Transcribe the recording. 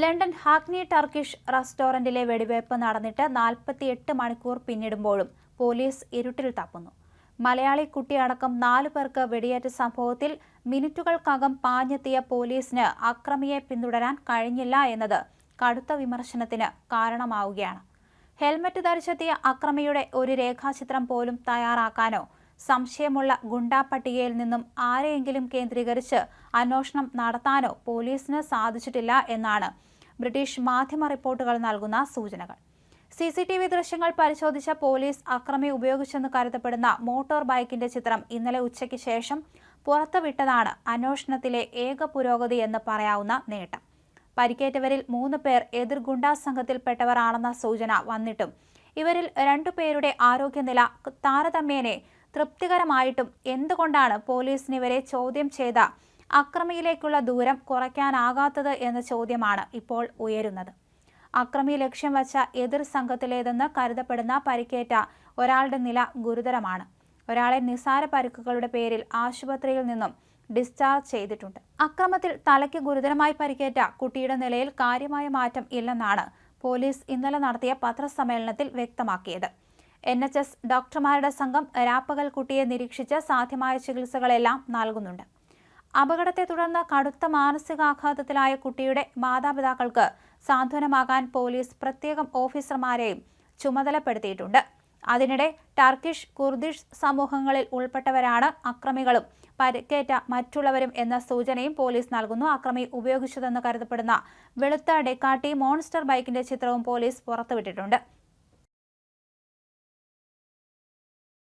London ഹാക്നി Turkish റെസ്റ്റോറന്റിലെ വെടിവയ്പ് നടന്നിട്ട് നാൽപ്പത്തിയെട്ട് മണിക്കൂർ പിന്നിടുമ്പോഴും പോലീസ് ഇരുട്ടിൽ തപ്പുന്നു. മലയാളി കുട്ടിയടക്കം നാലു പേർക്ക് വെടിയേറ്റ സംഭവത്തിൽ മിനിറ്റുകൾക്കകം പാഞ്ഞെത്തിയ പോലീസിന് അക്രമിയെ പിന്തുടരാൻ കഴിഞ്ഞില്ല എന്നത് കടുത്ത വിമർശനത്തിന് കാരണമാവുകയാണ്. ഹെൽമറ്റ് ധരിച്ചെത്തിയ അക്രമിയുടെ ഒരു രേഖാചിത്രം പോലും തയ്യാറാക്കാനോ സംശയമുള്ള ഗുണ്ടാ പട്ടികയിൽ നിന്നും ആരെയെങ്കിലും കേന്ദ്രീകരിച്ച് അന്വേഷണം നടത്താനോ പോലീസിന് സാധിച്ചിട്ടില്ല എന്നാണ് ബ്രിട്ടീഷ് മാധ്യമ റിപ്പോർട്ടുകൾ നൽകുന്ന സൂചനകൾ. സി സി ടി വി ദൃശ്യങ്ങൾ പരിശോധിച്ച പോലീസ് അക്രമി ഉപയോഗിച്ചെന്ന് കരുതപ്പെടുന്ന മോട്ടോർ ബൈക്കിന്റെ ചിത്രം ഇന്നലെ ഉച്ചയ്ക്ക് ശേഷം പുറത്തുവിട്ടതാണ് അന്വേഷണത്തിലെ ഏക പുരോഗതി എന്ന് പറയാവുന്ന നേട്ടം. പരിക്കേറ്റവരിൽ മൂന്ന് പേർ എതിർ ഗുണ്ടാ സംഘത്തിൽപ്പെട്ടവരാണെന്ന സൂചന വന്നിട്ടും ഇവരിൽ രണ്ടുപേരുടെ ആരോഗ്യനില താരതമ്യേനെ തൃപ്തികരമായിട്ടും എന്തുകൊണ്ടാണ് പോലീസിന് ഇവരെ ചോദ്യം ചെയ്ത അക്രമിയിലേക്കുള്ള ദൂരം കുറയ്ക്കാനാകാത്തത് എന്ന ചോദ്യമാണ് ഇപ്പോൾ ഉയരുന്നത്. അക്രമി ലക്ഷ്യം വച്ച എതിർ സംഘത്തിലേതെന്ന് കരുതപ്പെടുന്ന പരിക്കേറ്റ ഒരാളുടെ നില ഗുരുതരമാണ്. ഒരാളെ നിസാര പരിക്കുകളുടെ പേരിൽ ആശുപത്രിയിൽ നിന്നും ഡിസ്ചാർജ് ചെയ്തിട്ടുണ്ട്. അക്രമത്തിൽ തലയ്ക്ക് ഗുരുതരമായി പരിക്കേറ്റ കുട്ടിയുടെ നിലയിൽ കാര്യമായ മാറ്റം ഇല്ലെന്നാണ് പോലീസ് ഇന്നലെ നടത്തിയ പത്രസമ്മേളനത്തിൽ വ്യക്തമാക്കിയത്. എൻ എച്ച് എസ് ഡോക്ടർമാരുടെ സംഘം രാപ്പകൽ കുട്ടിയെ നിരീക്ഷിച്ച് സാധ്യമായ ചികിത്സകളെല്ലാം നൽകുന്നുണ്ട്. അപകടത്തെ തുടർന്ന് കടുത്ത മാനസികാഘാതത്തിലായ കുട്ടിയുടെ മാതാപിതാക്കൾക്ക് സാന്ത്വനമാകാൻ പോലീസ് പ്രത്യേകം ഓഫീസർമാരെയും ചുമതലപ്പെടുത്തിയിട്ടുണ്ട്. അതിനിടെ ടർക്കിഷ് കുർദിഷ് സമൂഹങ്ങളിൽ ഉൾപ്പെട്ടവരാണ് അക്രമികളും പരിക്കേറ്റ മറ്റുള്ളവരും എന്ന സൂചനയും പോലീസ് നൽകുന്നു. അക്രമി ഉപയോഗിച്ചതെന്ന് കരുതപ്പെടുന്ന വെളുത്ത ഡെക്കാട്ടി മോൺസ്റ്റർ ബൈക്കിന്റെ ചിത്രവും പോലീസ് പുറത്തുവിട്ടിട്ടുണ്ട്.